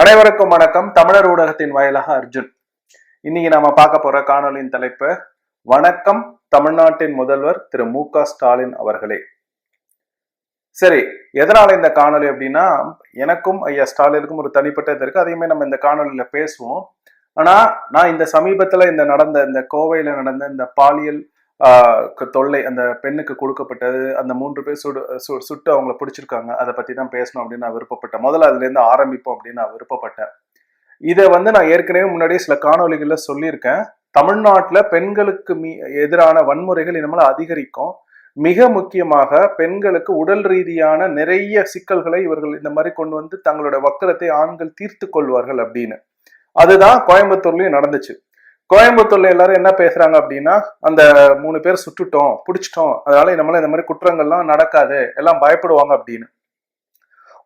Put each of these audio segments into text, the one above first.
அனைவருக்கும் வணக்கம். தமிழர் ஊடகத்தின் வாயிலாக அர்ஜுன். இன்னைக்கு நாம பார்க்க போற காணொலியின் தலைப்பு வணக்கம் தமிழ்நாட்டின் முதல்வர் திரு மு க ஸ்டாலின் அவர்களே. சரி எதனால இந்த காணொலி அப்படின்னா எனக்கும் ஐயா ஸ்டாலினுக்கும் ஒரு தனிப்பட்ட இது இருக்கு. அதையுமே நம்ம இந்த காணொலியில பேசுவோம். ஆனா நான் இந்த சமீபத்துல இந்த நடந்த இந்த கோவையில நடந்த இந்த பாலியல் தொல்லை அந்த பெண்ணுக்கு கொடுக்கப்பட்டது அந்த மூன்று பேர் சுடு சு- சுட்டு அவங்கள பிடிச்சிருக்காங்க. அதை பற்றி தான் பேசணும் அப்படின்னு நான் விருப்பப்பட்டேன். முதல்ல அதுலேருந்து ஆரம்பிப்போம் அப்படின்னு நான் விருப்பப்பட்டேன். இதை வந்து நான் ஏற்கனவே முன்னாடியே சில காணொலிகளில் சொல்லியிருக்கேன். தமிழ்நாட்டில் பெண்களுக்கு மீ எதிரான வன்முறைகள் இனிமேல் அதிகரிக்கும். மிக முக்கியமாக பெண்களுக்கு உடல் ரீதியான நிறைய சிக்கல்களை இவர்கள் இந்த மாதிரி கொண்டு வந்து தங்களோட வக்கரத்தை ஆண்கள் தீர்த்து கொள்வார்கள் அப்படின்னு. அதுதான் கோயம்புத்தூர்லயும் நடந்துச்சு. கோயம்புத்தூர்ல எல்லாரும் என்ன பேசுறாங்க அப்படின்னா அந்த மூணு பேர் சுட்டுட்டோம் பிடிச்சிட்டோம் அதனால நம்மள இந்த மாதிரி குற்றங்கள்லாம் நடக்காது எல்லாம் பயப்படுவாங்க அப்படின்னு.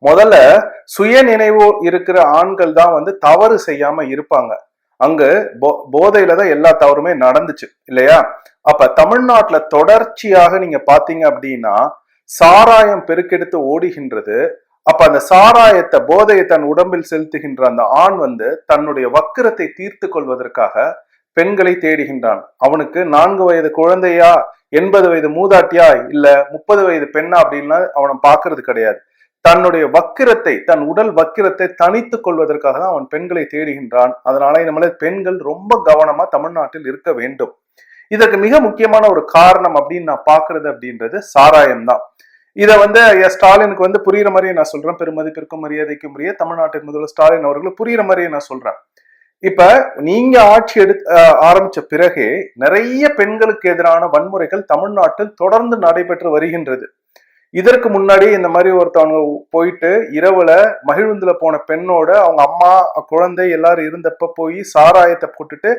முதல்ல சுய நினைவு இருக்கிற ஆண்கள் தான் வந்து தவறு செய்யாம இருப்பாங்க. அங்கு போ- போதையில தான் எல்லா தவறுமே நடந்துச்சு இல்லையா? அப்ப தமிழ்நாட்டுல தொடர்ச்சியாக நீங்க பாத்தீங்க அப்படின்னா சாராயம் பெருக்கெடுத்து ஓடுகின்றது. அப்ப அந்த சாராயத்தை போதையை தன் உடம்பில் செலுத்துகின்ற அந்த ஆண் வந்து தன்னுடைய வக்கிரத்தை தீர்த்து கொள்வதற்காக பெண்களை தேடுகின்றான். அவனுக்கு நான்கு வயது குழந்தையா எண்பது வயது மூதாட்டியா இல்ல முப்பது வயது பெண்ணா அப்படின்னா அவனை பார்க்கறது கிடையாது. தன்னுடைய வக்கிரத்தை தன் உடல் வக்கிரத்தை தனித்துக் கொள்வதற்காக தான் அவன் பெண்களை தேடுகின்றான். அதனால நம்மள பெண்கள் ரொம்ப கவனமா தமிழ்நாட்டில் இருக்க வேண்டும். இதற்கு மிக முக்கியமான ஒரு காரணம் அப்படின்னு நான் பாக்குறது அப்படின்றது சாராயம் தான். இதை வந்து ஐயா ஸ்டாலினுக்கு வந்து புரியுற மாதிரியே நான் சொல்றேன். பெருமதிப்பிற்கும் மரியாதைக்கும் உரிய தமிழ்நாட்டின் முதல்வர் ஸ்டாலின் அவர்களுக்கு புரியுற மாதிரியே நான் சொல்றேன். இப்ப நீங்க ஆட்சி எடு ஆரம்பிச்ச பிறகு நிறைய பெண்களுக்கு எதிரான வன்முறைகள் தமிழ்நாட்டில் தொடர்ந்து நடைபெற்று வருகின்றது. இதற்கு முன்னாடி இந்த மாதிரி ஒருத்தவங்க போயிட்டு இரவுல மகிழுந்துல போன பெண்ணோட அவங்க அம்மா குழந்தை எல்லாரும் இருந்தப்ப போய் சாராயத்தை போட்டுட்டு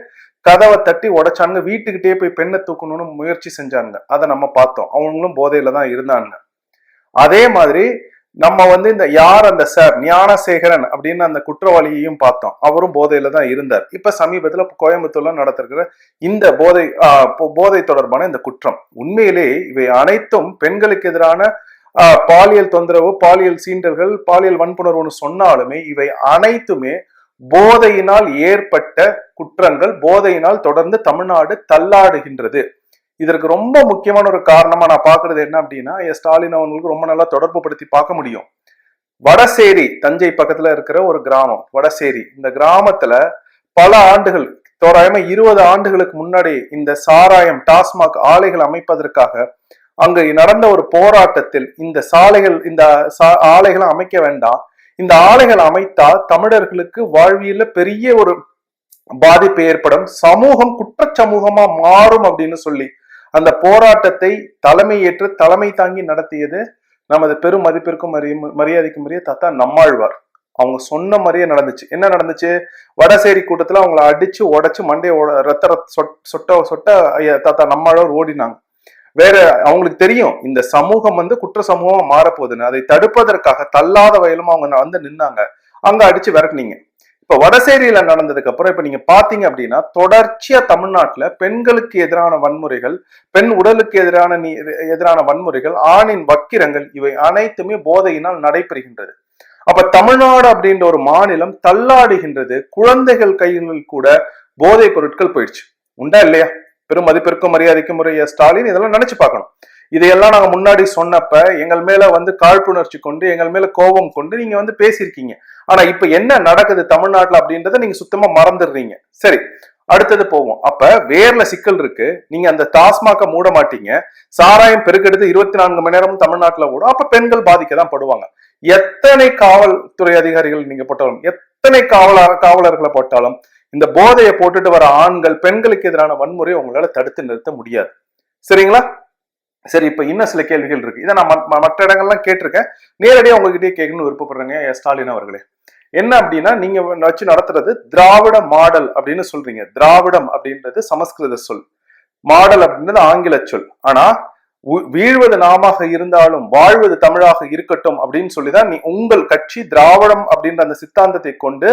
கதவை தட்டி உடைச்சாங்க வீட்டுக்கிட்டே போய் பெண்ணை தூக்கணும்னு முயற்சி செஞ்சாங்க அதை நம்ம பார்த்தோம். அவங்களும் போதையில தான் இருந்தாங்க அதே மாதிரி நம்ம வந்து இந்த யார் அந்த சார்? ஞானசேகரன் அப்படின்னு அந்த குற்றவாளியையும் பார்த்தோம். அவரும் போதையில தான் இருந்தார். இப்ப சமீபத்துல கோயம்புத்தூர்ல நடத்திருக்கிற இந்த போதை போ- போதை தொடர்பான இந்த குற்றம். உண்மையிலே இவை அனைத்தும் பெண்களுக்கு எதிரான பாலியல் தொந்தரவு பாலியல் சீண்டல்கள் பாலியல் வன்புணர்வுன்னு சொன்னாலுமே இவை அனைத்துமே போதையினால் ஏற்பட்ட குற்றங்கள் போதையினால் தொடர்ந்து தமிழ்நாடு தள்ளாடுகின்றது. இதற்கு ரொம்ப முக்கியமான ஒரு காரணமா நான் பாக்குறது என்ன அப்படின்னா ஸ்டாலின் அவங்களுக்கு ரொம்ப நல்லா தொடர்பு படுத்தி பார்க்க முடியும். வடசேரி தஞ்சை பக்கத்துல இருக்கிற ஒரு கிராமம் வடசேரி. இந்த கிராமத்துல பல ஆண்டுகள் தோராயமா இருபது ஆண்டுகளுக்கு முன்னாடி இந்த சாராயம் டாஸ்மாக் ஆலைகள் அமைப்பதற்காக அங்கு நடந்த ஒரு போராட்டத்தில் இந்த சாலைகள் இந்த சா- ஆலைகளை அமைக்க வேண்டாம். இந்த ஆலைகள் அமைத்தா தமிழர்களுக்கு வாழ்வியல பெரிய ஒரு பாதிப்பு ஏற்படும். சமூகம் குற்ற சமூகமா மாறும் அப்படின்னு சொல்லி அந்த போராட்டத்தை தலைமையேற்று தலைமை தாங்கி நடத்தியது நமது பெரும் மதிப்பிற்கும் மரியாதைக்கும் மரிய தாத்தா நம்மாழ்வார். அவங்க சொன்ன மாதிரியே நடந்துச்சு. என்ன நடந்துச்சு? வடசேரி கூட்டத்துல அவங்கள அடிச்சு உடைச்சு மண்டைய உட- ரத்த சொட்ட சொட்ட ஐயா தாத்தா நம்மாழ்வார் ஓடினாங்க. வேற அவங்களுக்கு தெரியும் இந்த சமூகம் வந்து குற்ற சமூகமா மாறப்போகுதுன்னு. அதை தடுப்பதற்காக தள்ளாத வயலும் அவங்க வந்து நின்னாங்க. அங்க அடிச்சு விரட்டினீங்க. இப்ப வடசேரியில நடந்ததுக்கு அப்புறம் இப்ப நீங்க பாத்தீங்க அப்படின்னா தொடர்ச்சியா தமிழ்நாட்டுல பெண்களுக்கு எதிரான வன்முறைகள் பெண் உடலுக்கு எதிரான நீ- எதிரான வன்முறைகள் ஆணின் வக்கிரங்கள் இவை அனைத்துமே போதையினால் நடைபெறுகின்றது. அப்ப தமிழ்நாடு அப்படின்ற ஒரு மாநிலம் தள்ளாடுகின்றது குழந்தைகள் கையில் கூட போதைப் பொருட்கள் போயிடுச்சு. உண்டா இல்லையா? பெரும் மதிப்பிற்கும் மரியாதைக்கும் முறைய ஸ்டாலின் இதெல்லாம் நினைச்சு பார்க்கணும். இதையெல்லாம் நாங்க முன்னாடி சொன்னப்ப எங்கள் மேல வந்து காழ்ப்புணர்ச்சி கொண்டு எங்கள் மேல கோபம் கொண்டு நீங்க வந்து பேசியிருக்கீங்க. ஆனா இப்ப என்ன நடக்குது தமிழ்நாட்டுல அப்படின்றத நீங்க சுத்தமா மறந்துடுறீங்க. சரி அடுத்தது போவோம். அப்ப வேர்ல சிக்கல் இருக்கு. நீங்க அந்த டாஸ்மாக மூட மாட்டீங்க. சாராயம் பெருக்கெடுத்து இருபத்தி நான்கு மணி நேரமும் தமிழ்நாட்டுல ஓடும். அப்ப பெண்கள் பாதிக்க தான் படுவாங்க. எத்தனை காவல்துறை அதிகாரிகள் நீங்க போட்டாலும் எத்தனை காவலர் காவலர்களை போட்டாலும் இந்த போதையை போட்டுட்டு வர ஆண்கள் பெண்களுக்கு எதிரான வன்முறையை உங்களால தடுத்து நிறுத்த முடியாது. சரிங்களா? சரி இப்ப இன்னும் சில கேள்விகள் இருக்கு. இதை நான் ம- மற்ற இடங்கள்லாம் கேட்டிருக்கேன். நேரடியாக உங்ககிட்டயே கேட்கணும்னு விருப்பப்படுறேங்க ஸ்டாலின் அவர்களே. என்ன அப்படின்னா நீங்க வச்சு நடத்துறது திராவிட மாடல் அப்படின்னு சொல்றீங்க. திராவிடம் அப்படின்றது சமஸ்கிருத சொல். மாடல் அப்படின்றது ஆங்கில சொல். ஆனா வீழ்வது நாமாக இருந்தாலும் வாழ்வது தமிழாக இருக்கட்டும் அப்படின்னு சொல்லிதான் நீ உங்கள் கட்சி திராவிடம் அப்படின்ற அந்த சித்தாந்தத்தை கொண்டு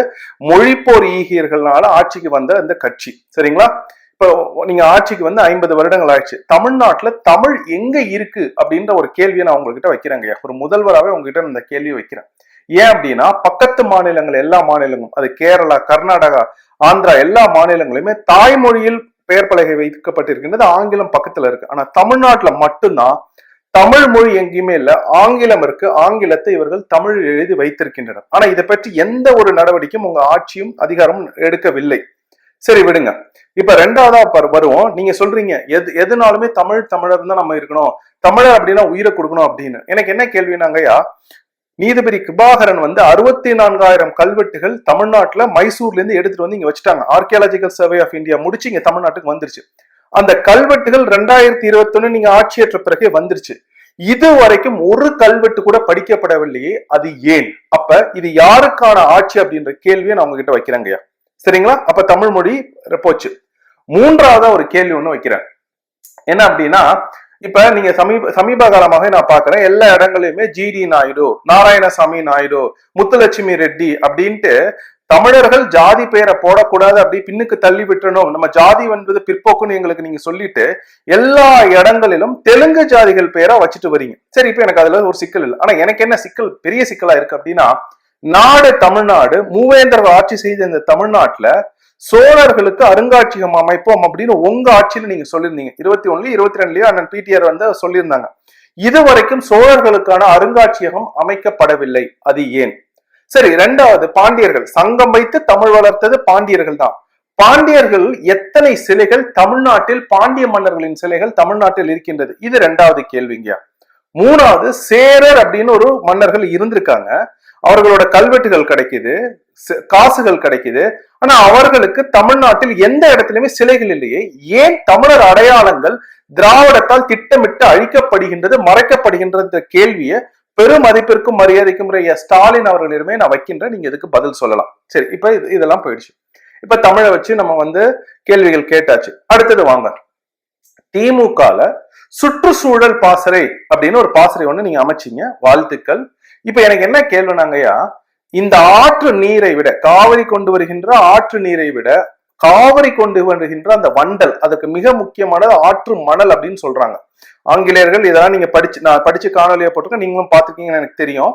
மொழிப்போர் ஈகியர்களால ஆட்சிக்கு வந்த அந்த கட்சி. சரிங்களா? இப்போ நீங்க ஆட்சிக்கு வந்து ஐம்பது வருடங்கள் ஆயிடுச்சு. தமிழ்நாட்டுல தமிழ் எங்க இருக்கு அப்படின்ற ஒரு கேள்வியை நான் உங்ககிட்ட வைக்கிறேங்க ஒரு முதல்வராகவே உங்ககிட்ட அந்த கேள்வியை வைக்கிறேன். ஏன் அப்படின்னா பக்கத்து மாநிலங்கள் எல்லா மாநிலங்களும் அது கேரளா கர்நாடகா ஆந்திரா எல்லா மாநிலங்களுமே தாய்மொழியில் பெயர் பலகை வைக்கப்பட்டிருக்கின்றது ஆங்கிலம் பக்கத்துல இருக்கு. ஆனா தமிழ்நாட்டுல மட்டும்தான் தமிழ் மொழி எங்கேயுமே இல்ல ஆங்கிலம் இருக்கு ஆங்கிலத்தை இவர்கள் தமிழ் எழுதி வைத்திருக்கின்றனர். ஆனா இதை பற்றி எந்த ஒரு நடவடிக்கையும் உங்க ஆட்சியும் அதிகாரமும் எடுக்கவில்லை. சரி விடுங்க. இப்ப ரெண்டாவதா பர்- வருவோம். நீங்க சொல்றீங்க எது எதுனாலுமே தமிழ் தமிழர் தான் நம்ம இருக்கணும் தமிழர் அப்படின்னா உயிரை கொடுக்கணும் அப்படின்னு. எனக்கு என்ன கேள்வினாங்கய்யா நீதிபதி கிருபாகரன் வந்து அறுபத்தி நான்காயிரம் கல்வெட்டுகள் தமிழ்நாட்டுல மைசூர்ல இருந்து எடுத்துட்டு வந்து இங்க வச்சுட்டாங்க. ஆர்கியாலஜிக்கல் சர்வே ஆஃப் இந்தியா முடிச்சு இங்க தமிழ்நாட்டுக்கு வந்துருச்சு. அந்த கல்வெட்டுகள் ரெண்டாயிரத்தி இருபத்தொன்னு நீங்க ஆட்சியேற்ற பிறகே வந்துருச்சு. இது வரைக்கும் ஒரு கல்வெட்டு கூட படிக்கப்படவில்லையே அது ஏன்? அப்ப இது யாருக்கான ஆட்சி அப்படின்ற கேள்வியை நான் உங்ககிட்ட வைக்கிறேங்கய்யா சரிங்களா? அப்ப தமிழ் மொழி போச்சு. மூன்றாவதா ஒரு கேள்வி ஒண்ணு வைக்கிறேன். என்ன அப்படின்னா இப்ப நீங்க சமீப சமீப காலமாக நான் பாக்குறேன். எல்லா இடங்களையுமே ஜிடி நாயுடு நாராயணசாமி நாயுடு முத்துலட்சுமி ரெட்டி அப்படின்ட்டு தமிழர்கள் ஜாதி பெயரை போடக்கூடாது அப்படி பின்னுக்கு தள்ளி விட்டுறணும். நம்ம ஜாதி என்பது பிற்போக்குன்னு எங்களுக்கு நீங்க சொல்லிட்டு எல்லா இடங்களிலும் தெலுங்கு ஜாதிகள் பெயரா வச்சுட்டு வரீங்க. சரி இப்ப எனக்கு அதுல ஒரு சிக்கல் இல்லை. ஆனா எனக்கு என்ன சிக்கல் பெரிய சிக்கலா இருக்கு அப்படின்னா நாடு தமிழ்நாடு மூவேந்தர்கள் ஆட்சி செய்த இந்த தமிழ்நாட்டுல சோழர்களுக்கு அருங்காட்சியகம் அமைப்போம் அப்படின்னு உங்க ஆட்சியில நீங்க சொல்லியிருந்தீங்க. இருபத்தி ஒண்ணுலயும் இருபத்தி ரெண்டுலயும் அண்ணன் பிடிஆர் வந்து சொல்லியிருந்தாங்க. இதுவரைக்கும் சோழர்களுக்கான அருங்காட்சியகம் அமைக்கப்படவில்லை. அது ஏன்? சரி இரண்டாவது பாண்டியர்கள். சங்கம் வைத்து தமிழ் வளர்த்தது பாண்டியர்கள் தான். பாண்டியர்கள் எத்தனை சிலைகள் தமிழ்நாட்டில் பாண்டிய மன்னர்களின் சிலைகள் தமிழ்நாட்டில் இருக்கின்றது? இது இரண்டாவது கேள்விங்க மூணாவது சேரர் அப்படின்னு ஒரு மன்னர்கள் இருந்திருக்காங்க. அவர்களோட கல்வெட்டுகள் கிடைக்குது காசுகள் கிடைக்குது. ஆனா அவர்களுக்கு தமிழ்நாட்டில் எந்த இடத்துலயுமே சிலைகள் இல்லையே. ஏன் தமிழர் அடையாளங்கள் திராவிடத்தால் திட்டமிட்டு அழிக்கப்படுகின்றது மறைக்கப்படுகின்ற கேள்வியை பெரும் மதிப்பிற்கும் மரியாதைக்கும் ஸ்டாலின் அவர்களிடமே நான் வைக்கின்றேன். நீங்க இதுக்கு பதில் சொல்லலாம். சரி இப்ப இது- இதெல்லாம் போயிடுச்சு. இப்ப தமிழை வச்சு நம்ம வந்து கேள்விகள் கேட்டாச்சு. அடுத்தது வாங்க. திமுகல சுற்றுச்சூழல் பாசறை அப்படின்னு ஒரு பாசறை ஒண்ணு நீங்க அமைச்சீங்க. வாழ்த்துக்கள். இப்ப எனக்கு என்ன கேள்வினாங்கய்யா இந்த ஆற்று நீரை விட காவிரி கொண்டு வருகின்ற ஆற்று நீரை விட காவிரி கொண்டு வருகின்ற அந்த வண்டல் அதுக்கு மிக முக்கியமானது ஆற்று மணல் அப்படின்னு சொல்றாங்க. ஆங்கிலேயர்கள் இதெல்லாம் நீங்க படிச்சு நான் படிச்சு காணொலியை போட்டிருக்கேன் நீங்களும் பார்த்திருக்கீங்கன்னு எனக்கு தெரியும்.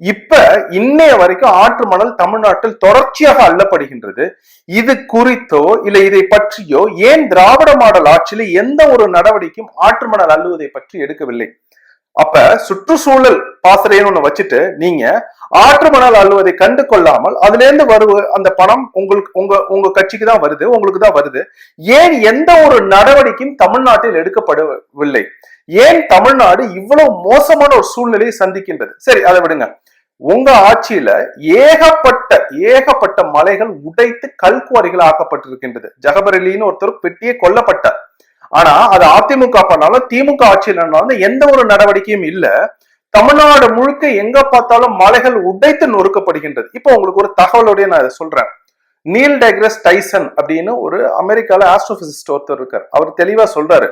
இப்ப இன்னைய வரைக்கும் ஆற்று மணல் தமிழ்நாட்டில் தொடர்ச்சியாக அள்ளப்படுகின்றது. இது குறித்தோ இல்ல இதை பற்றியோ ஏன் திராவிட மாடல் ஆட்சியில் எந்த ஒரு நடவடிக்கையும் ஆற்று மணல் அள்ளுவதை பற்றி எடுக்கவில்லை? அப்ப சுற்றுச்சூழல் பாசறைன்னு ஒண்ணு வச்சுட்டு நீங்க ஆற்று மணல் அள்ளுவதை கண்டு கொள்ளாமல் அதுல இருந்து வருவ அந்த பணம் உங்களுக்கு உங்க உங்க கட்சிக்கு தான் வருது உங்களுக்கு தான் வருது. ஏன் எந்த ஒரு நடவடிக்கையும் தமிழ்நாட்டில் எடுக்கப்படவில்லை? ஏன் தமிழ்நாடு இவ்வளவு மோசமான ஒரு சூழ்நிலையை சந்திக்கின்றது? சரி அதை விடுங்க. உங்க ஆட்சியில ஏகப்பட்ட ஏகப்பட்ட மலைகள் உடைத்து கல்குவாரிகள் ஆக்கப்பட்டிருக்கின்றது ஜகபரலின்னு ஒருத்தர் பெட்டியே கொல்லப்பட்டார். ஆனா அது அதிமுக பண்ணாலும் திமுக ஆட்சியில் எந்த ஒரு நடவடிக்கையும் இல்ல. தமிழ்நாடு முழுக்க எங்க பார்த்தாலும் மலைகள் உடைத்து நொறுக்கப்படுகின்றது. இப்போ உங்களுக்கு ஒரு தகவலுடைய நான் சொல்றேன். நீல் டெக்ரஸ் டைசன் அப்படின்னு ஒரு அமெரிக்கால ஆஸ்ட்ரோபிசிஸ்ட் ஒருத்தர் இருக்கார். அவர் தெளிவா சொல்றாரு.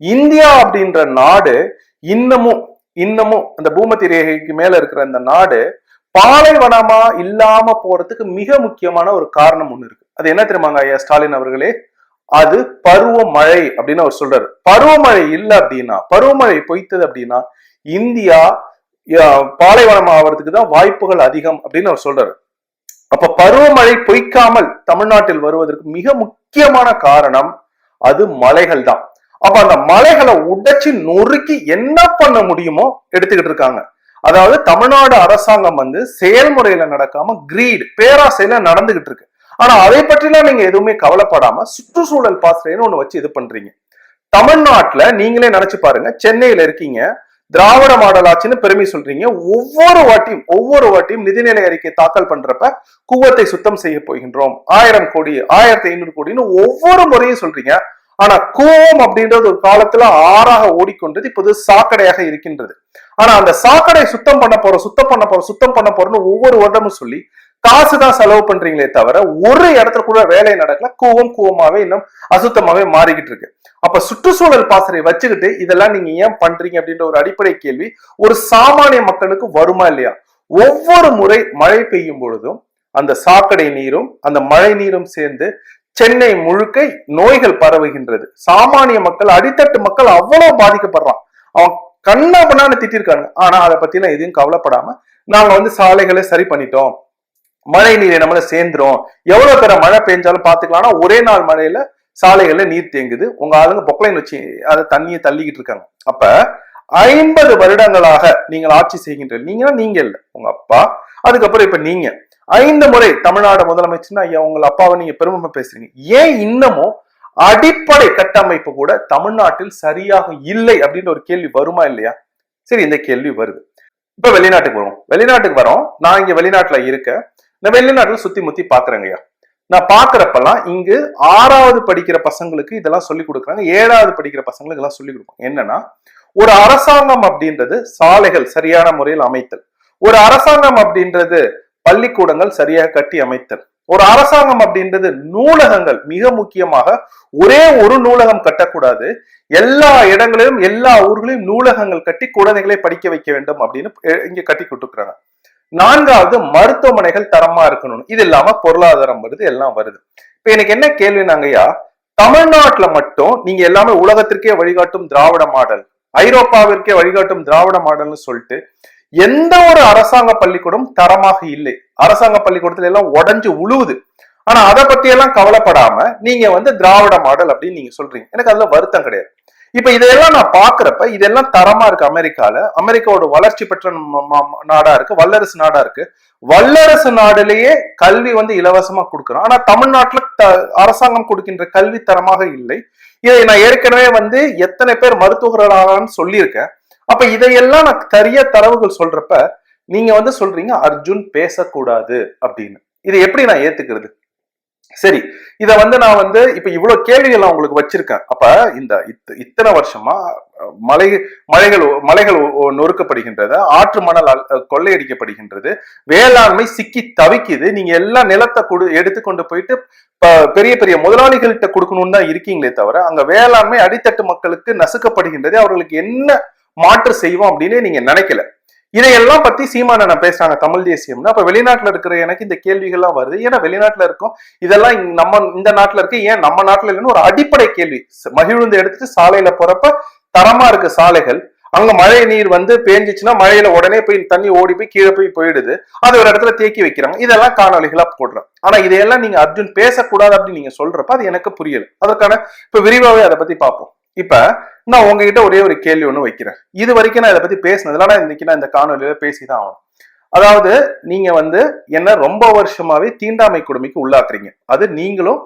இந்தியா அப்படின்ற நாடு இன்னமும் இன்னமும் அந்த பூமத்தி ரேகைக்கு மேல இருக்கிற அந்த நாடு பாலைவனமா இல்லாம போறதுக்கு மிக முக்கியமான ஒரு காரணம் ஒண்ணு இருக்கு. அது என்ன தெரியுமாங்க ஐயா ஸ்டாலின் அவர்களே? அது பருவமழை அப்படின்னு அவர் சொல்றாரு. பருவமழை இல்லை அப்படின்னா பருவமழை பொய்த்தது அப்படின்னா இந்தியா பாலைவனம் ஆவறதுக்கு தான் வாய்ப்புகள் அதிகம் அப்படின்னு அவர் சொல்றாரு. அப்ப பருவமழை பொய்க்காமல் தமிழ்நாட்டில் வருவதற்கு மிக முக்கியமான காரணம் அது மலைகள் தான். அப்ப அந்த மலைகளை உடைச்சு நொறுக்கி என்ன பண்ண முடியுமோ எடுத்துக்கிட்டு இருக்காங்க. அதாவது தமிழ்நாடு அரசாங்கம் வந்து செயல்முறையில நடக்காம கிரீட் பேராசையில நடந்துகிட்டு இருக்கு. ஆனா அதை பற்றிலாம் நீங்க எதுவுமே கவலைப்படாம சுற்றுச்சூழல் பாசறைன்னு ஒண்ணு வச்சு இது பண்றீங்க. தமிழ்நாட்டுல நீங்களே நினைச்சு பாருங்க சென்னையில இருக்கீங்க திராவிட மாடல் ஆட்சின்னு பெருமை சொல்றீங்க ஒவ்வொரு வாட்டியும் ஒவ்வொரு வாட்டியும் நிதிநிலை அறிக்கை தாக்கல் பண்றப்ப கூவத்தை சுத்தம் செய்ய போகின்றோம். ஆயிரம் கோடி ஆயிரத்தி ஐநூறு கோடின்னு ஒவ்வொரு முறையும் சொல்றீங்க. ஆனா கூவம் அப்படின்றது ஒரு காலத்துல ஆறாக ஓடிக்கொண்டது இப்போது சாக்கடையாக இருக்கின்றது. ஆனா அந்த சாக்கடை சுத்தம் பண்ண போறோம் சுத்தம் பண்ண போறோம் சுத்தம் பண்ண போறோம்னு ஒவ்வொரு வருடமும் சொல்லி காசு தான் செலவு பண்றீங்களே தவிர ஒரு இடத்துல கூட வேலை நடக்கல கூவம் கூவமாவே இன்னும் அசுத்தமாவே மாறிக்கிட்டு இருக்கு. அப்ப சுற்றுச்சூழல் பாசறை வச்சுக்கிட்டு இதெல்லாம் நீங்க ஏன் பண்றீங்க அப்படின்ற ஒரு அடிப்படை கேள்வி ஒரு சாமானிய மக்களுக்கு வருமா இல்லையா? ஒவ்வொரு முறை மழை பெய்யும் பொழுதும் அந்த சாக்கடை நீரும் அந்த மழை நீரும் சேர்ந்து சென்னை முழுக்க நோய்கள் பரவுகின்றது. சாமானிய மக்கள் அடித்தட்டு மக்கள் அவ்வளவு பாதிக்கப்படுறான். அவன் கண்ணா பண்ணான்னு திட்டிருக்காங்க. ஆனா அதை பத்தி எல்லாம் எதையும் கவலைப்படாம நாங்க வந்து சாலைகளை சரி பண்ணிட்டோம். மழை நீர் நம்மள சேர்ந்துரும். எவ்வளவு பேர மழை பெஞ்சாலும் பாத்துக்கலாம் ஒரே நாள் மழையில சாலைகள்ல நீர் தேங்குது. உங்க ஆளுங்க பொக்கலைன் வச்சு அதை தண்ணியை தள்ளிக்கிட்டு இருக்காங்க. அப்ப ஐம்பது வருடங்களாக நீங்கள் ஆட்சி செய்கின்ற நீங்கன்னா நீங்க இல்ல. உங்க அப்பா அதுக்கப்புறம் இப்ப நீங்க. ஐந்து முறை தமிழ்நாடு முதலமைச்சர்னா ஐயா உங்க அப்பாவை நீங்க பெருமை பேசுறீங்க. ஏன் இன்னமும் அடிப்படை கட்டமைப்பு கூட தமிழ்நாட்டில் சரியாக இல்லை அப்படின்ற ஒரு கேள்வி வருமா இல்லையா? சரி இந்த கேள்வி வருது. இப்ப வெளிநாட்டுக்கு வரும் வெளிநாட்டுக்கு வரோம். நான் இங்க வெளிநாட்டுல இருக்கேன். இந்த வெளிநாட்டுல சுத்தி முத்தி பாக்குறேங்கய்யா நான் பாக்குறப்பெல்லாம் இங்கு ஆறாவது படிக்கிற பசங்களுக்கு இதெல்லாம் சொல்லி கொடுக்குறாங்க. ஏழாவது படிக்கிற பசங்களுக்கு இதெல்லாம் சொல்லி கொடுப்பாங்க. என்னன்னா ஒரு அரசாங்கம் அப்படின்றது சாலைகள் சரியான முறையில் அமைத்தல். ஒரு அரசாங்கம் அப்படின்றது பள்ளிக்கூடங்கள் சரியாக கட்டி அமைத்தல். ஒரு அரசாங்கம் அப்படின்றது நூலகங்கள் மிக முக்கியமாக ஒரே ஒரு நூலகம் கட்டக்கூடாது. எல்லா இடங்களிலும் எல்லா ஊர்களிலும் நூலகங்கள் கட்டி குழந்தைகளை படிக்க வைக்க வேண்டும் அப்படின்னு இங்க கட்டி கொடுத்துக்கிறாங்க. நான்காவது மருத்துவமனைகள் தரமா இருக்கணும். இது இல்லாம பொருளாதாரம் வருது எல்லாம் வருது. இப்ப எனக்கு என்ன கேள்வினாங்கய்யா? தமிழ்நாட்டுல மட்டும் நீங்க எல்லாமே உலகத்திற்கே வழிகாட்டும் திராவிட மாடல் ஐரோப்பாவிற்கே வழிகாட்டும் திராவிட மாடல்னு சொல்லிட்டு எந்த ஒரு அரசாங்க பள்ளிக்கூடம் தரமாக இல்லை. அரசாங்க பள்ளிக்கூடத்துல எல்லாம் உடஞ்சு உழுவுது. ஆனா அதை பத்தி எல்லாம் கவலைப்படாம நீங்க வந்து திராவிட மாடல் அப்படின்னு நீங்க சொல்றீங்க. எனக்கு அதுல வருத்தம் கிடையாது. இப்ப இதையெல்லாம் நான் பாக்குறப்ப இதெல்லாம் தரமா இருக்கு அமெரிக்கால. அமெரிக்காவோட வளர்ச்சி பெற்ற நாடா இருக்கு வல்லரசு நாடா இருக்கு. வல்லரசு நாடுலேயே கல்வி வந்து இலவசமா கொடுக்குறோம் ஆனா தமிழ்நாட்டுல த- அரசாங்கம் கொடுக்கின்ற கல்வி தரமாக இல்லை. இதை நான் ஏற்கனவே வந்து எத்தனை பேர் மருத்துவர்களாகனு சொல்லியிருக்கேன். அப்ப இதையெல்லாம் நான் சரியா தரவுகள் சொல்றப்ப நீங்க வந்து சொல்றீங்க அர்ஜுன் பேசக்கூடாது அப்படின்னு. இதை எப்படி நான் ஏத்துக்கிறது? சரி இத வந்து நான் வந்து இப்ப இவ்வளவு கேள்விகள் நான் உங்களுக்கு வச்சிருக்கேன். அப்ப இந்த இத்தனை வருஷமா மலை மலைகள் மலைகள் நொறுக்கப்படுகின்றது ஆற்று மணல் கொள்ளையடிக்கப்படுகின்றது வேளாண்மை சிக்கி தவிக்குது நீங்க எல்லா நிலத்தை கொடு எடுத்துக்கொண்டு போயிட்டு பெரிய பெரிய முதலாளிகள்கிட்ட கொடுக்கணும்னு தான் இருக்கீங்களே தவிர அங்க வேளாண்மை அடித்தட்டு மக்களுக்கு நசுக்கப்படுகின்றது அவர்களுக்கு என்ன மாற்று செய்வோம் அப்படின்னு நீங்க நினைக்கல. இதையெல்லாம் பத்தி சீமான பேசுறாங்க தமிழ் தேசியம்னு அப்ப வெளிநாட்டுல இருக்கிற எனக்கு இந்த கேள்விகள்லாம் வருது. ஏன்னா வெளிநாட்டுல இருக்கோம். இதெல்லாம் நம்ம இந்த நாட்டுல இருக்கு. ஏன் நம்ம நாட்டுல இல்லைன்னு ஒரு அடிப்படை கேள்வி. மகிழ்ந்து எடுத்துட்டு சாலையில போறப்ப தரமா இருக்கு சாலைகள் அங்க மழை நீர் வந்து பேஞ்சிச்சுன்னா மழையில உடனே போய் தண்ணி ஓடி போய் கீழே போய் போயிடுது. அது ஒரு இடத்துல தேக்கி வைக்கிறாங்க. இதெல்லாம் காணொலிகளா போடுறேன் ஆனா இதையெல்லாம் நீங்க அர்ஜுன் பேசக்கூடாது அப்படின்னு நீங்க சொல்றப்ப அது எனக்கு புரியல. அதற்கான இப்ப விரிவாவே அதை பத்தி பார்ப்போம். இப்ப நான் உங்ககிட்ட ஒரே ஒரு கேள்வி ஒண்ணு வைக்கிறேன். இது வரைக்கும் நான் இதை பத்தி பேசினதுல ஆனா இன்னைக்கு நான் இந்த காணொலியில பேசிதான் ஆகணும். அதாவது நீங்க வந்து என்ன ரொம்ப வருஷமாவே தீண்டாமை கொடுமைக்கு உள்ளாக்குறீங்க. அது நீங்களும்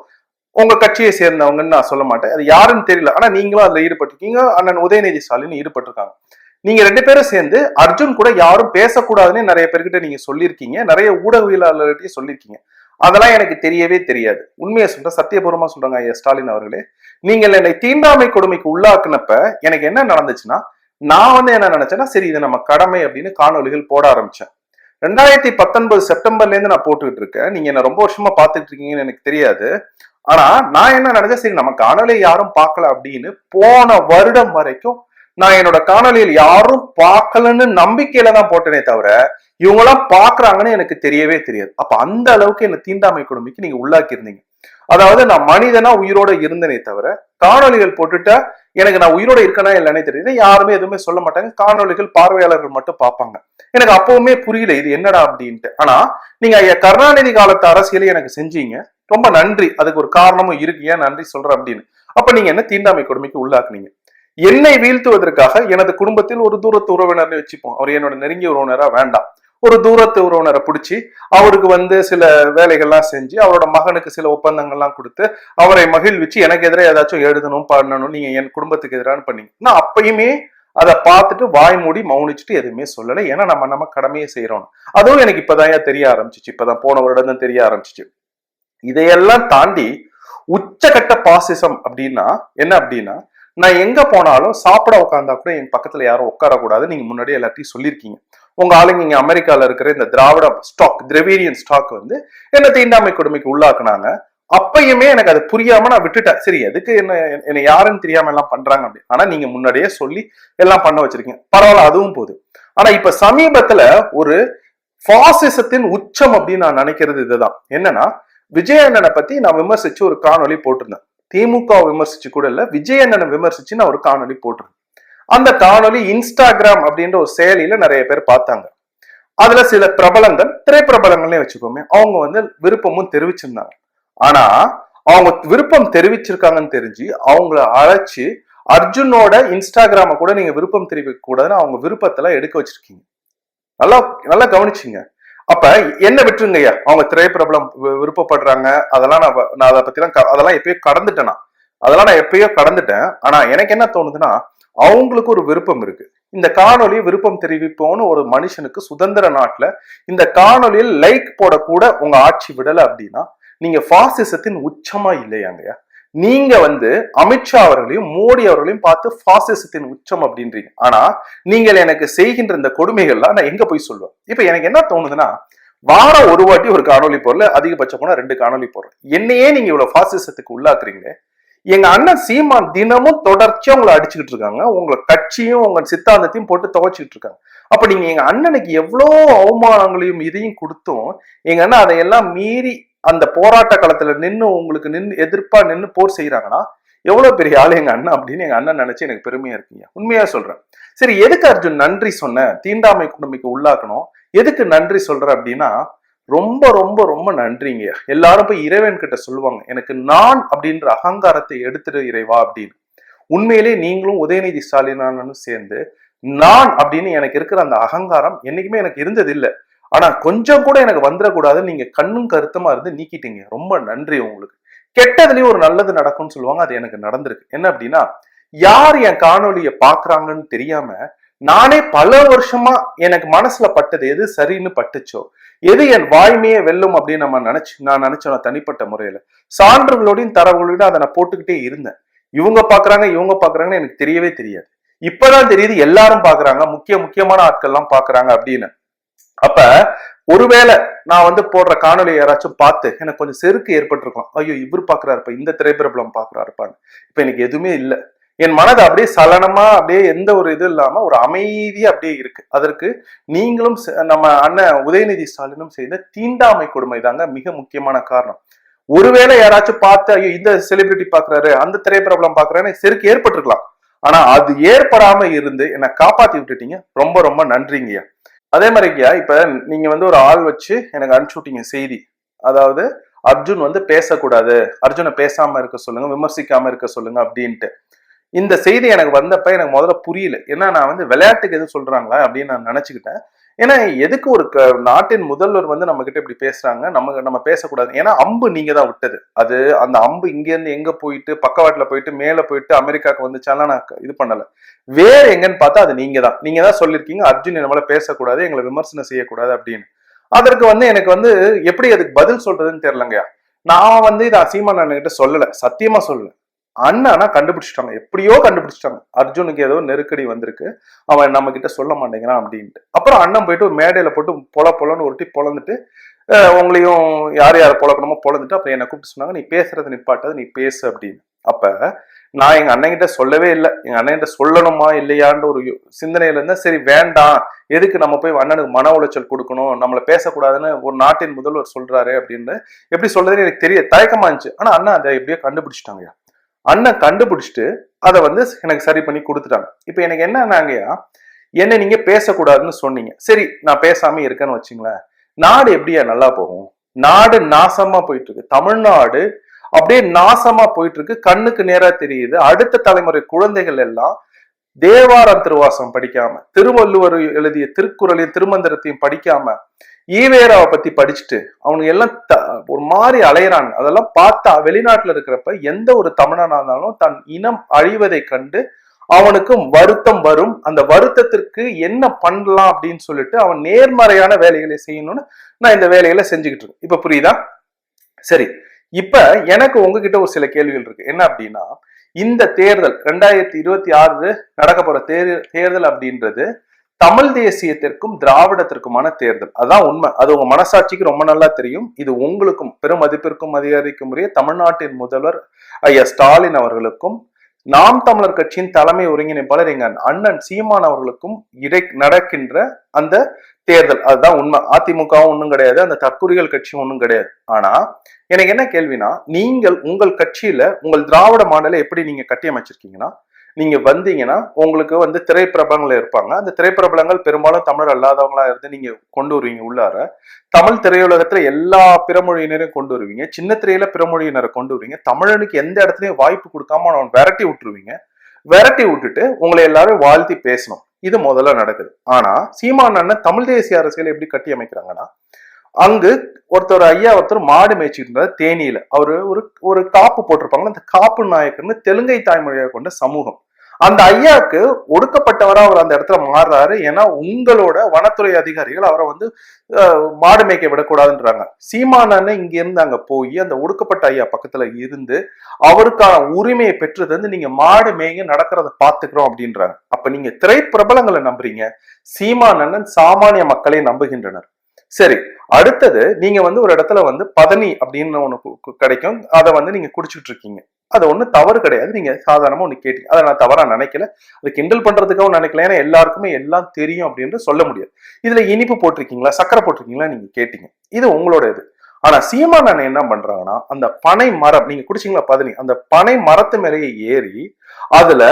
உங்க கட்சியை சேர்ந்தவங்கன்னு நான் சொல்ல மாட்டேன். அது யாருன்னு தெரியல. ஆனா நீங்களும் அதுல ஈடுபட்டிருக்கீங்க. அண்ணன் உதயநிதி ஸ்டாலின் ஈடுபட்டிருக்காங்க. நீங்க ரெண்டு பேரும் சேர்ந்து அர்ஜுன் கூட யாரும் பேசக்கூடாதுன்னு நிறைய பேர்கிட்ட நீங்க சொல்லியிருக்கீங்க. நிறைய ஊடகவியலாளர்கிட்டயும் சொல்லியிருக்கீங்க. அதெல்லாம் எனக்கு தெரியவே தெரியாது. உண்மையை சொல்ற சத்தியபூர்வமா சொல்றாங்க ஐயா ஸ்டாலின் அவர்களே. நீங்கள் என்னை தீண்டாமை கொடுமைக்கு உள்ளாக்குனப்ப எனக்கு என்ன நடந்துச்சுன்னா நான் வந்து என்ன நினைச்சேன்னா சரி இது நம்ம கடமை அப்படின்னு காணொளிகள் போட ஆரம்பிச்சேன். ரெண்டாயிரத்தி பத்தொன்பது செப்டம்பர்ல இருந்து நான் போட்டுக்கிட்டு இருக்கேன். நீங்க என்ன ரொம்ப வருஷமா பார்த்துட்டு இருக்கீங்கன்னு எனக்கு தெரியாது. ஆனா நான் என்ன நினைச்சேன் சரி நம்ம காணொலியை யாரும் பார்க்கல அப்படின்னு போன வருடம் வரைக்கும் நான் என்னோட காணொலியில் யாரும் பார்க்கலன்னு நம்பிக்கையில தான் போட்டேனே தவிர இவங்களாம் பாக்குறாங்கன்னு எனக்கு தெரியவே தெரியாது. அப்ப அந்த அளவுக்கு என்ன தீண்டாமை கொடுமைக்கு நீங்க உள்ளாக்கி இருந்தீங்க அதாவது நான் மனிதனா உயிரோட இருந்தனே தவிர காணொளிகள் போட்டுட்டா எனக்கு நான் உயிரோட இருக்கனா இல்லைன்னே தெரியுது யாருமே எதுவுமே சொல்ல மாட்டாங்க. காணொளிகள் பார்வையாளர்கள் மட்டும் பார்ப்பாங்க. எனக்கு அப்பவுமே புரியல இது என்னடா அப்படின்ட்டு. ஆனா நீங்க ஐயா கருணாநிதி காலத்து அரசியலை எனக்கு செஞ்சீங்க. ரொம்ப நன்றி. அதுக்கு ஒரு காரணமும் இருக்கு. ஏன் நன்றி சொல்றேன் அப்படின்னு. அப்ப நீங்க என்ன தீண்டாமை கொடுமைக்கு உள்ளாக்குனீங்க? என்னை வீழ்த்துவதற்காக எனது குடும்பத்தில் ஒரு தூரத்து உறவினர்னு வச்சுப்போம். அவர் என்னோட நெருங்கிய உறவினரா? வேண்டாம். ஒரு தூரத்து உறவினரை பிடிச்சி அவருக்கு வந்து சில வேலைகள்லாம் செஞ்சு அவரோட மகனுக்கு சில ஒப்பந்தங்கள்லாம் கொடுத்து அவரை மகிழ்விச்சு எனக்கு எதிராக ஏதாச்சும் எழுதணும் பண்ணணும் நீங்க என் குடும்பத்துக்கு எதிரான பண்ணீங்க. நான் அப்பயுமே அதை பார்த்துட்டு வாய் மூடி மௌனிச்சுட்டு எதுவுமே சொல்லலை. ஏன்னா நம்ம நம்ம கடமையை செய்யறோம் அதுவும் எனக்கு இப்பதான் தெரிய ஆரம்பிச்சிச்சு. இப்பதான் போன வருடம் தான் தெரிய ஆரம்பிச்சிச்சு. இதையெல்லாம் தாண்டி உச்சகட்ட பாசிசம் அப்படின்னா என்ன அப்படின்னா நான் எங்க போனாலும் சாப்பிட உட்காந்தா கூட என் பக்கத்துல யாரும் உட்காரக்கூடாது நீங்க முன்னாடியே எல்லாத்தையும் சொல்லியிருக்கீங்க. உங்க ஆளுங்க இங்க அமெரிக்கால இருக்கிற இந்த திராவிட ஸ்டாக் திரவேரியன் ஸ்டாக் வந்து என்ன தீண்டாமை கொடுமைக்கு உள்ளாக்குனாங்க. அப்பயுமே எனக்கு அது புரியாம நான் விட்டுட்டேன். சரி எதுக்கு என்ன என்ன யாருன்னு தெரியாம எல்லாம் பண்றாங்க அப்படி. ஆனா நீங்க முன்னாடியே சொல்லி எல்லாம் பண்ண வச்சிருக்கீங்க. பரவாயில்ல அதுவும் போகுது ஆனா இப்ப சமீபத்துல ஒரு பாசிசத்தின் உச்சம் அப்படின்னு நான் நினைக்கிறது இதுதான். என்னன்னா விஜயண்ணனை பத்தி நான் விமர்சிச்சு ஒரு காணொலி போட்டிருந்தேன். திமுக விமர்சிச்சு கூட இல்ல விஜயண்ணனை விமர்சிச்சு நான் ஒரு காணொலி போட்டிருந்தேன். அந்த காணொலி இன்ஸ்டாகிராம் அப்படின்ற ஒரு செயலியில நிறைய பேர் பார்த்தாங்க. அதுல சில பிரபலங்கள் திரைப்பிரபலங்கள்னே வச்சுக்கோமே அவங்க வந்து விருப்பமும் தெரிவிச்சிருந்தாங்க. ஆனா அவங்க விருப்பம் தெரிவிச்சிருக்காங்கன்னு தெரிஞ்சு அவங்கள அழைச்சு அர்ஜுனோட இன்ஸ்டாகிராம கூட நீங்க விருப்பம் தெரிவிக்க கூடாதுன்னு அவங்க விருப்பத்தெல்லாம் எடுக்க வச்சிருக்கீங்க. நல்லா நல்லா கவனிச்சிங்க. அப்ப என்ன விட்டுருங்கய்யா அவங்க திரைப்பிரபலம் வி- விருப்பப்படுறாங்க. அதெல்லாம் நான் நான் அதை பத்திலாம் க- அதெல்லாம் எப்பயோ கடந்துட்டேனா அதெல்லாம் நான் எப்பயோ கடந்துட்டேன். ஆனா எனக்கு என்ன தோணுதுன்னா அவங்களுக்கு ஒரு விருப்பம் இருக்கு. இந்த காணொலி விருப்பம் தெரிவிப்போம்னு ஒரு மனுஷனுக்கு சுதந்திர நாட்டுல இந்த காணொளியில் லைக் போடக்கூட உங்க ஆட்சி விடல அப்படின்னா நீங்க பாசிசத்தின் உச்சமா இல்லையாங்கய்யா? நீங்க வந்து அமித்ஷா அவர்களையும் மோடி அவர்களையும் பார்த்து பாசிசத்தின் உச்சம் அப்படின்றீங்க. ஆனா நீங்கள் எனக்கு செய்கின்ற இந்த கொடுமைகள்லாம் நான் எங்க போய் சொல்லுவேன் இப்ப எனக்கு என்ன தோணுதுன்னா வாரம் ஒரு வாட்டி ஒரு காணொளி போடல அதிகபட்சம் போனா ரெண்டு காணொளி போடுறேன். என்னையே நீங்க இவ்வளவு பாசிசத்துக்கு உள்ளாக்குறீங்களே எங்க அண்ணன் சீமான் தினமும் தொடர்ச்சியா உங்களை அடிச்சுக்கிட்டு இருக்காங்க. உங்களை கட்சியும் உங்க சித்தாந்தத்தையும் போட்டு துவைச்சிக்கிட்டு இருக்காங்க. அப்ப நீங்க எங்க அண்ணனுக்கு எவ்வளோ அவமானங்களையும் இதையும் கொடுத்தும் எங்க அண்ணன் அதையெல்லாம் மீறி அந்த போராட்ட களத்துல நின்று உங்களுக்கு நின்று எதிர்ப்பா நின்று போர் செய்யறாங்கன்னா எவ்வளவு பெரிய ஆள் எங்க அண்ணன் அப்படின்னு எங்க அண்ணன் நினைச்சு எனக்கு பெருமையா இருக்கீங்க. உண்மையா சொல்றேன். சரி எதுக்கு அர்ஜுன் நன்றி சொன்ன தீண்டாமை குடும்பிக்கு உள்ளாக்கணும்? எதுக்கு நன்றி சொல்ற அப்படின்னா ரொம்ப ரொம்ப ரொம்ப நன்றிங்க. எல்லாரும் போய் இறைவன் கிட்ட சொல்லுவாங்க எனக்கு நான் அப்படின்ற அகங்காரத்தை எடுத்துட்டு இறைவா அப்படின்னு. உண்மையிலே நீங்களும் உதயநிதி ஸ்டாலினானும் சேர்ந்து நான் அப்படின்னு எனக்கு இருக்கிற அந்த அகங்காரம் என்னைக்குமே எனக்கு இருந்தது இல்லை ஆனா கொஞ்சம் கூட எனக்கு வந்துடக்கூடாதுன்னு நீங்க கண்ணும் கருத்துமா இருந்து நீக்கிட்டீங்க. ரொம்ப நன்றி உங்களுக்கு. கெட்டதுலயும் ஒரு நல்லது நடக்கும்னு சொல்லுவாங்க. அது எனக்கு நடந்திருக்கு. என்ன அப்படின்னா யார் என் காணொளியை பாக்குறாங்கன்னு தெரியாம நானே பல வருஷமா எனக்கு மனசுல பட்டது எது சரின்னு பட்டுச்சோ? எது என் வாய்மையே வெல்லும் அப்படின்னு நம்ம நினைச்சு நான் நினைச்சேன் தனிப்பட்ட முறையில. சான்றுகளோடையும் தரவுகளோடையும் அதை நான் போட்டுக்கிட்டே இருந்தேன். இவங்க பாக்குறாங்க இவங்க பாக்குறாங்கன்னு எனக்கு தெரியவே தெரியாது. இப்பதான் தெரியுது எல்லாரும் பாக்குறாங்க முக்கிய முக்கியமான ஆட்கள்லாம் பாக்குறாங்க அப்படின்னு. அப்ப ஒருவேளை நான் வந்து போடுற காணொலி யாராச்சும் பார்த்து எனக்கு கொஞ்சம் செருக்கு ஏற்பட்டிருக்கலாம். ஐயோ இவர் பாக்குறாருப்பா இந்த திரைப்பிரபலம் பாக்குறாருப்பான்னு. இப்ப எனக்கு எதுவுமே இல்லை. என் மனது அப்படியே சலனமா அப்படியே எந்த ஒரு இது இல்லாம ஒரு அமைதியா அப்படியே இருக்கு. அதற்கு நீங்களும் நம்ம அண்ணன் உதயநிதி ஸ்டாலினும் செய்த தீண்டாமை கொடுமை தாங்க மிக முக்கியமான காரணம். ஒருவேளை யாராச்சும் பார்த்து ஐயோ இந்த செலிபிரிட்டி பாக்குறாரு அந்த திரைப்பிரபலம் பாக்குறாரு செருக்கு ஏற்பட்டிருக்கலாம். ஆனா அது ஏற்படாம இருந்து என்னை காப்பாத்தி விட்டுட்டீங்க. ரொம்ப ரொம்ப நன்றிங்கய்யா அதே மாதிரிங்கய்யா இப்ப நீங்க வந்து ஒரு ஆள் வச்சு எனக்கு அனுப்பிச்சு விட்டீங்க செய்தி. அதாவது அர்ஜுன் வந்து பேசக்கூடாது. அர்ஜுனை பேசாம இருக்க சொல்லுங்க விமர்சிக்காம இருக்க சொல்லுங்க அப்படின்ட்டு. இந்த செய்தி எனக்கு வந்தப்ப எனக்கு முதல்ல புரியல. ஏன்னா நான் வந்து விளையாட்டுக்கு எது சொல்றாங்களா அப்படின்னு நான் நினைச்சுக்கிட்டேன். ஏன்னா எதுக்கு ஒரு க- நாட்டின் முதல்வர் வந்து நம்ம கிட்ட இப்படி பேசுறாங்க? நம்ம நம்ம பேசக்கூடாது. ஏன்னா அம்பு நீங்க தான் விட்டது. அது அந்த அம்பு இங்கேருந்து எங்க போயிட்டு பக்கவாட்டில் போயிட்டு மேல போயிட்டு அமெரிக்காவுக்கு வந்துச்சாலாம் நான் இது பண்ணல. வேற எங்கன்னு பார்த்தா அது நீங்க தான். நீங்க தான் சொல்லியிருக்கீங்க அர்ஜுன் நம்மள பேசக்கூடாது எங்களை விமர்சனம் செய்யக்கூடாது அப்படின்னு. அதற்கு வந்து எனக்கு வந்து எப்படி அதுக்கு பதில் சொல்றதுன்னு தெரியலங்கய்யா. நான் வந்து இதை அசீமா நான் கிட்ட சொல்லலை. சத்தியமா சொல்லலை. அண்ணனா கண்டுபிடிச்சிட்டாங்க. எப்படியோ கண்டுபிடிச்சிட்டாங்க. அர்ஜுனுக்கு ஏதோ நெருக்கடி வந்திருக்கு. அவன் நம்ம கிட்ட சொல்ல மாட்டேங்கிறான் அப்படின்ட்டு. அப்புறம் அண்ணன் போயிட்டு ஒரு மேடையில போட்டு பொல பொலன்னு ஒருட்டி பொழந்துட்டு உங்களையும் யார் யார் பொழக்கணுமோ பொழந்துட்டு அப்புறம் என்னை கூப்பிட்டு சொன்னாங்க நீ பேசுறது நிப்பாட்டது நீ பேசு அப்படின்னு. அப்ப நான் எங்க அண்ணன்கிட்ட சொல்லவே இல்லை. எங்க அண்ணன் கிட்ட சொல்லணுமா இல்லையான்ற ஒரு சிந்தனையில இருந்தா சரி வேண்டாம். எதுக்கு நம்ம போய் அண்ணனுக்கு மன உளைச்சல் கொடுக்கணும்? நம்மள பேசக்கூடாதுன்னு ஒரு நாட்டின் முதல்வர் சொல்றாரு அப்படின்னு. எப்படி சொல்றதுன்னு எனக்கு தெரிய தயக்கமா இருந்துச்சு. ஆனா அண்ணன் அதை எப்படியோ கண்டுபிடிச்சிட்டாங்கய்யா. அண்ணன் கண்டுபிடிச்சிட்டு அதை வந்து எனக்கு சரி பண்ணி கொடுத்துட்டாங்க. இப்போ எனக்கு என்னன்னாங்கய்யா என்ன நீங்க பேசக்கூடாதுன்னு சொன்னீங்க. சரி நான் பேசாம இருக்கேன்னு வச்சுங்களேன். நாடு எப்படியா நல்லா போகும்? நாடு நாசமா போயிட்டு இருக்கு தமிழ்நாடு அப்படியே நாசமா போயிட்டு இருக்கு கண்ணுக்கு நேரா தெரியுது. அடுத்த தலைமுறை குழந்தைகள் எல்லாம் தேவாரம் திருவாசம் படிக்காம திருவள்ளுவர் எழுதிய திருக்குறளையும் திருமந்திரத்தையும் படிக்காம ஈவேராவை பத்தி படிச்சுட்டு அவனுங்க எல்லாம் த- ஒரு மாதிரி அலையிறாங்க. அதெல்லாம் பார்த்தா வெளிநாட்டுல இருக்கிறப்ப எந்த ஒரு தமிழனா இருந்தாலும் தன் இனம் அழிவதை கண்டு அவனுக்கும் வருத்தம் வரும். அந்த வருத்தத்திற்கு என்ன பண்ணலாம் அப்படின்னு சொல்லிட்டு அவன் நேர்மறையான வேலைகளை செய்யணும்னு நான் இந்த வேலைகளை செஞ்சுக்கிட்டு இருக்கேன். இப்ப புரியுதா? சரி. இப்ப எனக்கு உங்ககிட்ட ஒரு சில கேள்விகள் இருக்கு. என்ன அப்படின்னா இந்த தேர்தல் ரெண்டாயிரத்தி இருபத்தி ஆறு நடக்க போற தேர் தேர்தல் அப்படின்றது தமிழ் தேசியத்திற்கும் திராவிடத்திற்குமான தேர்தல். அதான் உண்மை. அது உங்க மனசாட்சிக்கு ரொம்ப நல்லா தெரியும். இது உங்களுக்கும் பெரும் மதிப்பிற்கும் அதிகாரிக்கும் உரிய தமிழ்நாட்டின் முதல்வர் ஐயா ஸ்டாலின் அவர்களுக்கும் நாம் தமிழர் கட்சியின் தலைமை ஒருங்கிணைப்பாளர் எங்க அண்ணன் சீமான் அவர்களுக்கும் இடை நடக்கின்ற அந்த தேர்தல். அதுதான் உண்மை. அதிமுகவும் ஒன்றும் கிடையாது அந்த தற்குறிகள் கட்சியும் ஒன்றும் கிடையாது. ஆனா எனக்கு என்ன கேள்வினா நீங்கள் உங்கள் கட்சியில உங்கள் திராவிட மாடலை எப்படி நீங்க கட்டி அமைச்சிருக்கீங்கன்னா நீங்க வந்தீங்கன்னா உங்களுக்கு வந்து திரைப்பிரபலங்கள் இருப்பாங்க. அந்த திரைப்பிரபலங்கள் பெரும்பாலும் தமிழர் அல்லாதவங்களா இருந்து நீங்க கொண்டு வருவீங்க உள்ளார. தமிழ் திரையுலகத்துல எல்லா பிறமொழியினரையும் கொண்டு வருவீங்க. சின்ன திரையில பிறமொழியினரை கொண்டு வருவீங்க. தமிழனுக்கு எந்த இடத்துலயும் வாய்ப்பு கொடுக்காம அவன் விரட்டி விட்டுருவீங்க. விரட்டி விட்டுட்டு உங்களை எல்லாரும் வாழ்த்தி பேசணும். இது முதல்ல நடக்குது. ஆனா சீமான் அண்ணன் தமிழ் தேசிய அரசியல் எப்படி கட்டி அமைக்கிறாங்கன்னா அங்கு ஒருத்தர் ஐயா ஒருத்தர் மாடு மேய்ச்சிட்டு இருந்தார் தேனியில. அவரு ஒரு ஒரு காப்பு போட்டிருப்பாங்க அந்த காப்பு நாயக்கர்னு தெலுங்கை தாய்மொழியாக கொண்ட சமூகம். அந்த ஐயாவுக்கு ஒடுக்கப்பட்டவராக அவர் அந்த இடத்துல மாறுறாரு. ஏன்னா உங்களோட வனத்துறை அதிகாரிகள் அவரை வந்து மாடு மேய்க்க விடக்கூடாதுன்றாங்க. சீமானன்னு இங்க இருந்து அங்க போய் அந்த ஒடுக்கப்பட்ட ஐயா பக்கத்துல இருந்து அவருக்கான உரிமையை பெற்று தந்து நீங்க மாடு மேய்ங்க நடக்கிறத பாத்துக்கிறோம் அப்படின்றாங்க. அப்ப நீங்க திரைப்பிரபலங்களை நம்புறீங்க. சீமானண்ணன் சாமானிய மக்களை நம்புகின்றனர். சரி அடுத்தது நீங்க வந்து ஒரு இடத்துல வந்து பதனி அப்படின்னு ஒண்ணு கிடைக்கும். அதை வந்து நீங்க குடிச்சிட்டு இருக்கீங்க அது ஒண்ணு தவறு கிடையாது. நீங்க சாதாரணமா ஒண்ணு கேட்டீங்க. அதை நான் தவறா நினைக்கல. அது கிண்டல் பண்றதுக்காகவும் நினைக்கல. ஏன்னா எல்லாருக்குமே எல்லாம் தெரியும் அப்படின்னு சொல்ல முடியாது. இதுல இனிப்பு போட்டிருக்கீங்களா? சக்கரை போட்டிருக்கீங்களா? நீங்க கேட்டீங்க. இது உங்களோட இது ஆனா சீமான் அண்ணன் என்ன பண்றாங்கன்னா அந்த பனை மரம் நீங்க குடிச்சீங்களா பதனி? அந்த பனை மரத்து மேலேயே ஏறி அதுல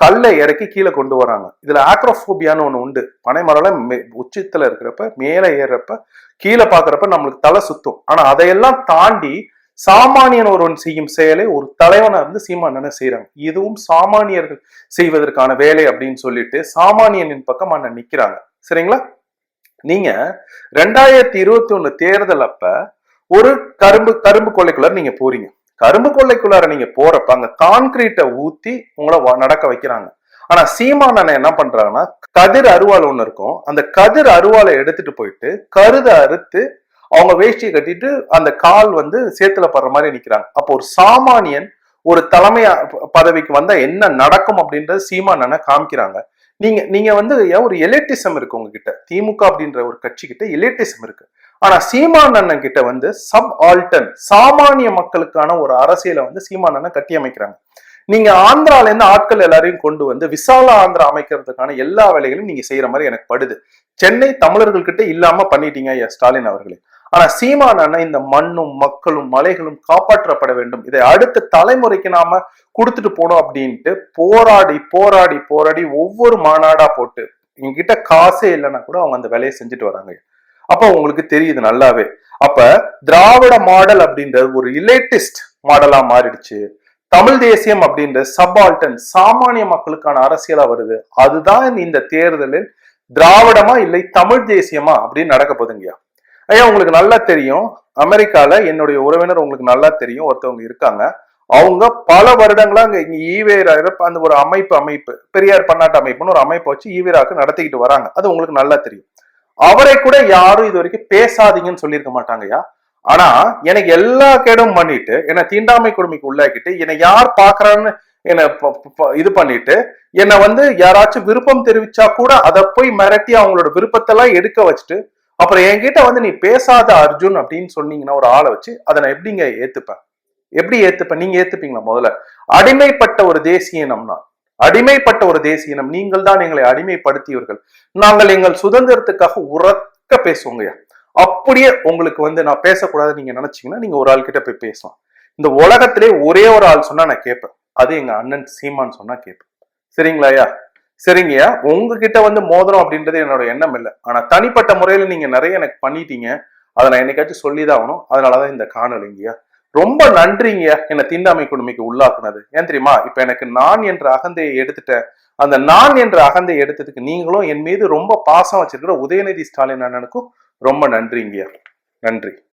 கல்லை இறக்கி கீழே கொண்டு வராங்க. இதுல ஆக்ரோஃபோபியான்னு ஒண்ணு உண்டு. பனைமரம் உச்சத்துல இருக்கிறப்ப மேலே ஏறுறப்ப கீழே பாக்குறப்ப நம்மளுக்கு தலை சுத்தும். ஆனா அதையெல்லாம் தாண்டி சாமானியன் ஒருவன் செய்யும் செயலை ஒரு தலைவனா இருந்து சீமானனை செய்யறாங்க இதுவும் சாமானியர்கள் செய்வதற்கான வேலை அப்படின்னு சொல்லிட்டு சாமானியனின் பக்கம் அண்ணன் நிக்கிறாங்க. சரிங்களா? நீங்க ரெண்டாயிரத்தி இருபத்தி ஒண்ணு தேர்தல் அப்ப ஒரு கரும்பு கரும்பு கொலைக்குள்ள நீங்க போறீங்க. கரும்பு கொள்ளைக்குள்ளார நீங்க போறப்ப அங்க கான்கிரீட்டை ஊத்தி உங்களை வ- நடக்க வைக்கிறாங்க. ஆனா சீமானனை என்ன பண்றாங்கன்னா கதிர் அருவாள் ஒண்ணு இருக்கும். அந்த கதிர் அருவாளை எடுத்துட்டு போயிட்டு கருதை அறுத்து அவங்க வேஷ்டியை கட்டிட்டு அந்த கால் வந்து சேத்துல படுற மாதிரி நிக்கிறாங்க. அப்போ ஒரு சாமானியன் ஒரு தலைமை பதவிக்கு வந்தா என்ன நடக்கும் அப்படின்றது சீமானனை காமிக்கிறாங்க. நீங்க நீங்க வந்து ஏன் ஒரு எலிட்டிசம் இருக்கு உங்ககிட்ட? திமுக அப்படின்ற ஒரு கட்சி கிட்ட எலிட்டிசம் இருக்கு. ஆனா சீமான் அண்ணன் கிட்ட வந்து சப் ஆல்டன் சாமானிய மக்களுக்கான ஒரு அரசியலை வந்து சீமான் அண்ணன் கட்டி அமைக்கிறாங்க. நீங்க ஆந்திரால இருந்து ஆட்கள் எல்லாரையும் கொண்டு வந்து விசால ஆந்திரா அமைக்கிறதுக்கான எல்லா வேலைகளையும் நீங்க செய்யற மாதிரி எனக்கு படுது. சென்னை தமிழர்கள் கிட்ட இல்லாம பண்ணிட்டீங்க ஐயா ஸ்டாலின் அவர்களே. ஆனா சீமான் அண்ணன் இந்த மண்ணும் மக்களும் மலைகளும் காப்பாற்றப்பட வேண்டும். இதை அடுத்த தலைமுறைக்கு நாம கொடுத்துட்டு போனோம் அப்படின்ட்டு போராடி போராடி போராடி ஒவ்வொரு மாநாடா போட்டு என்கிட்ட காசே இல்லைன்னா கூட அவங்க அந்த வேலையை செஞ்சுட்டு வராங்க அப்ப உங்களுக்கு தெரியுது நல்லாவே. அப்ப திராவிட மாடல் அப்படின்றது ஒரு இலேட்டிஸ்ட் மாடலா மாறிடுச்சு. தமிழ் தேசியம் அப்படின்ற சபால்டன் சாமானிய மக்களுக்கான அரசியலா வருது. அதுதான் இந்த தேர்தலில் திராவிடமா இல்லை தமிழ் தேசியமா அப்படின்னு நடக்க போதுங்கய்யா ஐயா உங்களுக்கு நல்லா தெரியும். அமெரிக்கால என்னுடைய உறவினர் உங்களுக்கு நல்லா தெரியும். ஒருத்தவங்க இருக்காங்க. அவங்க பல வருடங்களா அங்க இங்க ஈவேரா அந்த ஒரு அமைப்பு அமைப்பு பெரியார் பன்னாட்டு அமைப்புன்னு ஒரு அமைப்பை வச்சு ஈவேராக்கு நடத்திக்கிட்டு வராங்க. அது உங்களுக்கு நல்லா தெரியும். அவரை கூட யாரும் இது வரைக்கும் பேசாதீங்கன்னு சொல்லியிருக்க மாட்டாங்கய்யா ஆனா எனக்கு எல்லா கேடும் பண்ணிட்டு என்னை தீண்டாமை கொடுமைக்கு உள்ளாக்கிட்டு என்னை யார் பாக்குறான்னு என்னை இது பண்ணிட்டு என்னை வந்து யாராச்சும் விருப்பம் தெரிவிச்சா கூட அதை போய் மிரட்டி அவங்களோட விருப்பத்தெல்லாம் எடுக்க வச்சுட்டு அப்புறம் என்கிட்ட வந்து நீ பேசாத அர்ஜுன் அப்படின்னு சொன்னீங்கன்னா ஒரு ஆளை வச்சு அதை நான் எப்படிங்க ஏத்துப்பேன்? எப்படி ஏத்துப்பேன்? நீங்க ஏத்துப்பீங்களா முதல்ல? அடிமைப்பட்ட ஒரு தேசிய நம்னா. நான் அடிமைப்பட்ட ஒரு தேசிய இனம். நீங்கள் தான் எங்களை அடிமைப்படுத்தியவர்கள். நாங்கள் எங்கள் சுதந்திரத்துக்காக உறக்க பேசுவோங்கய்யா அப்படியே உங்களுக்கு வந்து நான் பேசக்கூடாதுன்னு நீங்க நினைச்சீங்கன்னா நீங்க ஒரு ஆள் கிட்ட போய் பேசலாம். இந்த உலகத்திலே ஒரே ஒரு ஆள் சொன்னா நான் கேட்பேன். அது எங்க அண்ணன் சீமான் சொன்னா கேட்பேன். சரிங்களா ஐயா? சரிங்கய்யா உங்ககிட்ட வந்து மோதிரம் அப்படின்றது என்னோட எண்ணம் இல்லை. ஆனா தனிப்பட்ட முறையில நீங்க நிறைய எனக்கு பண்ணிட்டீங்க. அதை நான் என்னைக்காச்சும் சொல்லிதான் ஆகணும். அதனாலதான் இந்த காணொலிங்கய்யா ரொம்ப நன்றிங்கய்யா என்னை தீண்டாமை கொடுமைக்கு உள்ளாக்குனது. ஏன் தெரியுமா? இப்ப எனக்கு நான் என்ற அகந்தையை எடுத்துட்டேன். அந்த நான் என்ற அகந்தையை எடுத்ததுக்கு நீங்களும் என் மீது ரொம்ப பாசம் வச்சிருக்கிற உதயநிதி ஸ்டாலின் அண்ணனுக்கும் ரொம்ப நன்றிங்கய்யா நன்றி.